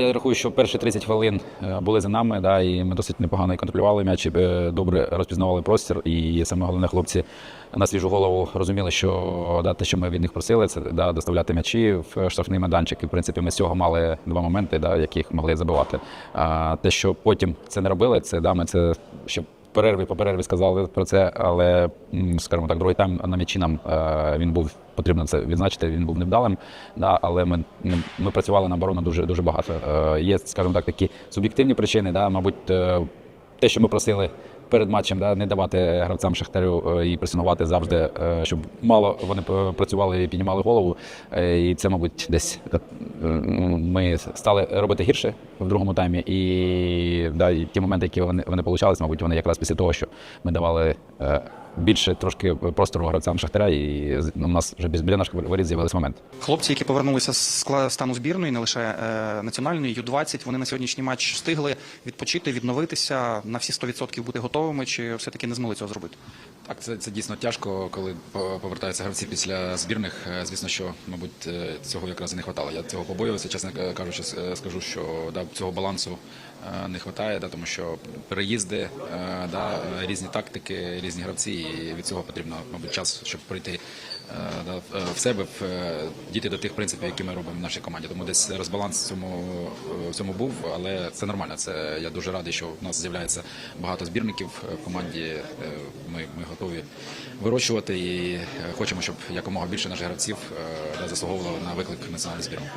Я рахую, що перші 30 хвилин е, були за нами, да, і ми досить непогано контролювали м'яч, е, добре розпізнавали простір. І саме головне, хлопці на свіжу голову розуміли, що да, те, що ми від них просили, це да, доставляти м'ячі в штрафний майданчик. І в принципі ми з цього мали два моменти, да, яких могли забивати. А те, що потім це не робили, це да, ми це ще. Перерві по перерві сказали про це, але скажімо так, другий тайм на м'ячі нам е, він був потрібно це відзначити. Він був невдалим, да, але ми, ми, ми працювали на оборону дуже дуже багато. Е, є, скажімо так, такі суб'єктивні причини. Да, мабуть, е, те, що ми просили перед матчем, да, не давати гравцям Шахтарю е, і пресинувати завжди, е, щоб мало вони працювали і піднімали голову. І це, мабуть, десь ну, ми стали робити гірше в другому таймі. І, да, і ті моменти, які вони, вони получались, мабуть, вони якраз після того, що ми давали. Більше трошки простору гравцям Шахтаря, і у нас вже біля наших воріт з'явилися моменти. Хлопці, які повернулися з стану збірної, не лише е, національної, Ю-20, вони на сьогоднішній матч встигли відпочити, відновитися, на всі 100% бути готовими, чи все-таки не змогли цього зробити? Так, це, це дійсно тяжко, коли по- повертаються гравці після збірних. Е, Звісно, що, мабуть, е, цього якраз і не вистачало. Я цього побоювався, чесно кажучи, скажу, що да, цього балансу не вистачає, да, тому що переїзди, да, різні тактики, різні гравці, і від цього потрібно, мабуть, час, щоб пройти е, в- е, себе, в, е, дійти до тих принципів, які ми робимо в нашій команді. Тому десь розбаланс в цьому, в цьому був, але це нормально. Це я дуже радий, що в нас з'являється багато збірників в команді. Ми, ми готові вирощувати і хочемо, щоб якомога більше наших гравців да, заслуговували на виклик національної збірної.